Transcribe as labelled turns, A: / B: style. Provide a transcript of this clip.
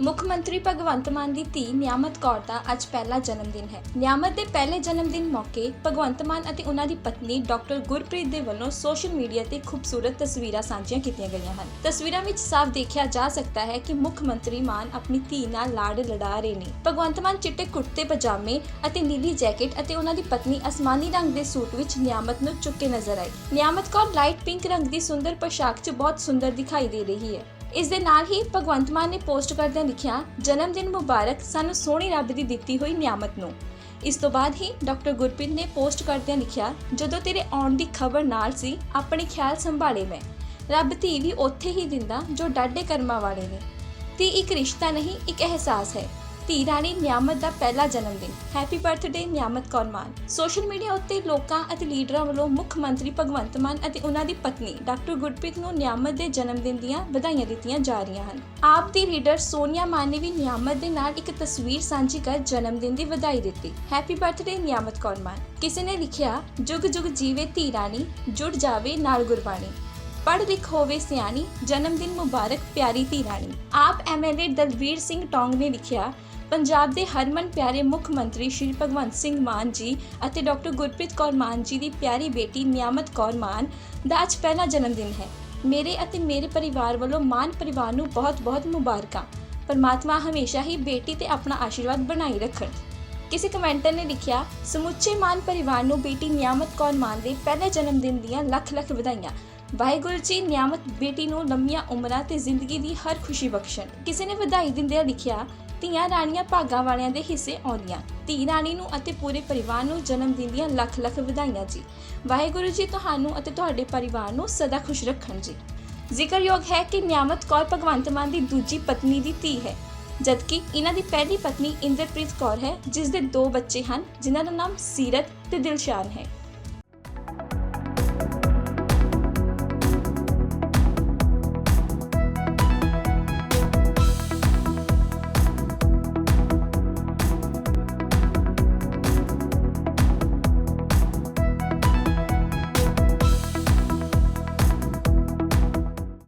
A: ਮੁੱਖ ਮੰਤਰੀ ਭਗਵੰਤ ਮਾਨ ਦੀ ਧੀ ਨਿਆਮਤ ਕੌਰ ਦਾ ਅੱਜ ਪਹਿਲਾ ਜਨਮ ਦਿਨ ਹੈ। ਨਿਆਮਤ ਦੇ ਪਹਿਲੇ ਜਨਮ ਦਿਨ ਮੌਕੇ ਭਗਵੰਤ ਮਾਨ ਅਤੇ ਉਹਨਾਂ ਦੀ ਪਤਨੀ ਡਾਕਟਰ ਗੁਰਪ੍ਰੀਤ ਦੇ ਵੱਲੋਂ ਸੋਸ਼ਲ ਮੀਡੀਆ ਤੇ ਖੂਬਸੂਰਤ ਤਸਵੀਰਾਂ ਸਾਂਝੀਆਂ ਕੀਤੀਆਂ ਗਈਆਂ ਹਨ। ਤਸਵੀਰਾਂ ਵਿੱਚ ਸਾਫ਼ ਦੇਖਿਆ ਜਾ ਸਕਦਾ ਹੈ ਕਿ ਮੁੱਖ ਮੰਤਰੀ ਮਾਨ ਆਪਣੀ ਧੀ ਨਾਲ ਲਾੜ ਲੜਾ ਰਹੇ ਨੇ। ਭਗਵੰਤ ਮਾਨ ਚਿੱਟੇ ਕੁੜਤੇ, ਪਜਾਮੇ ਅਤੇ ਨੀਲੀ ਜੈਕਟ ਅਤੇ ਉਹਨਾਂ ਦੀ ਪਤਨੀ ਅਸਮਾਨੀ ਰੰਗ ਦੇ ਸੂਟ ਵਿੱਚ ਨਿਆਮਤ ਨੂੰ ਚੁੱਕੇ ਨਜ਼ਰ ਆਏ। ਨਿਆਮਤ ਕੌਰ ਲਾਈਟ ਪਿੰਕ ਰੰਗ ਦੀ ਸੁੰਦਰ ਪੋਸ਼ਾਕ 'ਚ ਬਹੁਤ ਸੁੰਦਰ ਦਿਖਾਈ ਦੇ ਰਹੀ ਹੈ। ਇਸ ਦੇ ਨਾਲ ਹੀ ਭਗਵੰਤ ਮਾਨ ਨੇ ਪੋਸਟ ਕਰਦਿਆਂ ਲਿਖਿਆ, ਜਨਮ ਦਿਨ ਮੁਬਾਰਕ, ਸਾਨੂੰ ਸੋਹਣੀ ਰੱਬ ਦੀ ਦਿੱਤੀ ਹੋਈ ਨਿਆਮਤ ਨੂੰ। ਇਸ ਤੋਂ ਬਾਅਦ ਹੀ ਡਾਕਟਰ ਗੁਰਪ੍ਰੀਤ ਨੇ ਪੋਸਟ ਕਰਦਿਆਂ ਲਿਖਿਆ, ਜਦੋਂ ਤੇਰੇ ਆਉਣ ਦੀ ਖਬਰ ਨਾਲ ਸੀ, ਆਪਣੇ ਖਿਆਲ ਸੰਭਾਲੇ ਮੈਂ। ਰੱਬ ਧੀ ਵੀ ਉੱਥੇ ਹੀ ਦਿੰਦਾ ਜੋ ਡਾਢੇ ਕਰਮਾਂ ਵਾਲੇ ਨੇ। ਧੀ ਇੱਕ ਰਿਸ਼ਤਾ ਨਹੀਂ, ਇੱਕ ਅਹਿਸਾਸ ਹੈ। ਧੀ ਰਾਣੀ ਨਿਆਮਤ ਦਾ ਪਹਿਲਾ ਜਨਮ ਦਿਨ happy birthday Niamat Kaur Maan. Social media ਉੱਤੇ ਲੋਕਾਂ ਅਤੇ ਲੀਡਰਾਂ ਵੱਲੋਂ ਮੁੱਖ ਮੰਤਰੀ ਭਗਵੰਤ ਮਾਨ ਅਤੇ ਉਹਨਾਂ ਦੀ ਪਤਨੀ, ਡਾਕਟਰ ਗੁਰਪ੍ਰੀਤ ਨੂੰ ਨਿਆਮਤ ਦੇ ਜਨਮ ਦਿਨ ਦੀਆਂ ਵਧਾਈਆਂ ਦਿੱਤੀਆਂ ਜਾ ਰਹੀਆਂ ਹਨ। ਆਪ ਦੀ ਲੀਡਰ ਸੋਨੀਆ ਮਾਨ ਨੇ ਵੀ ਨਿਆਮਤ ਦੇ ਨਾਲ ਇੱਕ ਤਸਵੀਰ ਸਾਂਝੀ ਕਰ ਜਨਮ ਦਿਨ ਦੀ ਵਧਾਈ ਦਿੱਤੀ। Happy birthday Niamat Kaur Maan. ਕਿਸੇ ਨੇ ਲਿਖਿਆ, ਜੁਗ ਜੁਗ ਜੀਵੇ ਧੀ ਰਾਣੀ, ਜੁੜ ਜਾਵੇ ਨਾਲ ਗੁਰਬਾਣੀ। ਪੜ੍ਹ ਲਿਖ ਹੋਵੇ ਸਿਆਣੀ ਜਨਮ ਦਿਨ ਮੁਬਾਰਕ, ਪਿਆਰੀ ਧੀ ਰਾਣੀ। ਆਪ ਐਮਐਲਏ ਦਲਵੀਰ ਸਿੰਘ ਟੌਂਗ ਨੇ ਲਿਖਿਆ ਪੰਜਾਬ ਦੇ ਹਰਮਨ ਪਿਆਰੇ ਮੁੱਖ ਮੰਤਰੀ ਸ਼੍ਰੀ ਭਗਵੰਤ ਸਿੰਘ ਮਾਨ ਜੀ ਅਤੇ ਡਾਕਟਰ ਗੁਰਪ੍ਰੀਤ ਕੌਰ ਮਾਨ ਜੀ ਦੀ ਪਿਆਰੀ ਬੇਟੀ ਨਿਆਮਤ ਕੌਰ ਮਾਨ ਦਾ ਅੱਜ ਪਹਿਲਾ ਜਨਮ ਦਿਨ ਹੈ। ਮੇਰੇ ਅਤੇ ਮੇਰੇ ਪਰਿਵਾਰ ਵੱਲੋਂ ਮਾਨ ਪਰਿਵਾਰ ਨੂੰ ਬਹੁਤ-ਬਹੁਤ ਮੁਬਾਰਕਾਂ। ਪਰਮਾਤਮਾ ਹਮੇਸ਼ਾ ਹੀ ਬੇਟੀ ਤੇ ਆਪਣਾ ਆਸ਼ੀਰਵਾਦ ਬਣਾਈ ਰੱਖਣ। ਕਿਸੇ ਕਮੈਂਟਰ ਨੇ ਲਿਖਿਆ, ਸਮੁੱਚੇ ਮਾਨ ਪਰਿਵਾਰ ਨੂੰ ਬੇਟੀ ਨਿਆਮਤ ਕੌਰ ਮਾਨ ਦੇ ਪਹਿਲੇ ਜਨਮ ਦਿਨ ਦੀਆਂ ਲੱਖ ਲੱਖ ਵਧਾਈਆਂ। ਵਾਹਿਗੁਰੂ ਜੀ ਨਿਆਮਤ ਬੇਟੀ ਨੂੰ ਲੰਮੀਆਂ ਉਮਰਾਂ ਤੇ ਜ਼ਿੰਦਗੀ ਦੀ ਹਰ ਖੁਸ਼ੀ ਬਖਸ਼ਣ। ਕਿਸੇ ਨੇ ਵਧਾਈ ਦਿੰਦਿਆਂ ਲਿਖਿਆ ਧੀਆਂ ਰਾਣੀਆਂ ਭਾਗਾਂ ਵਾਲਿਆਂ ਦੇ ਹਿੱਸੇ ਆਉਂਦੀਆਂ। ਧੀ ਰਾਣੀ ਨੂੰ ਅਤੇ ਪੂਰੇ ਪਰਿਵਾਰ ਨੂੰ ਜਨਮ ਦਿਨ ਦੀਆਂ ਲੱਖ ਲੱਖ ਵਧਾਈਆਂ ਜੀ। ਵਾਹਿਗੁਰੂ ਜੀ ਤੁਹਾਨੂੰ ਅਤੇ ਤੁਹਾਡੇ ਪਰਿਵਾਰ ਨੂੰ ਸਦਾ ਖੁਸ਼ ਰੱਖਣ ਜੀ। ਜ਼ਿਕਰਯੋਗ ਹੈ ਕਿ ਨਿਆਮਤ ਕੌਰ ਭਗਵੰਤ ਮਾਨ ਦੀ ਦੂਜੀ ਪਤਨੀ ਦੀ ਧੀ ਹੈ। ਜਦਕਿ ਇਹਨਾਂ ਦੀ ਪਹਿਲੀ ਪਤਨੀ ਇੰਦਰਪ੍ਰੀਤ ਕੌਰ ਹੈ ਜਿਸ ਦੇ ਦੋ ਬੱਚੇ ਹਨ, ਜਿਨ੍ਹਾਂ ਦਾ ਨਾਮ ਸੀਰਤ ਤੇ ਦਿਲਸ਼ਾਨ ਹੈ।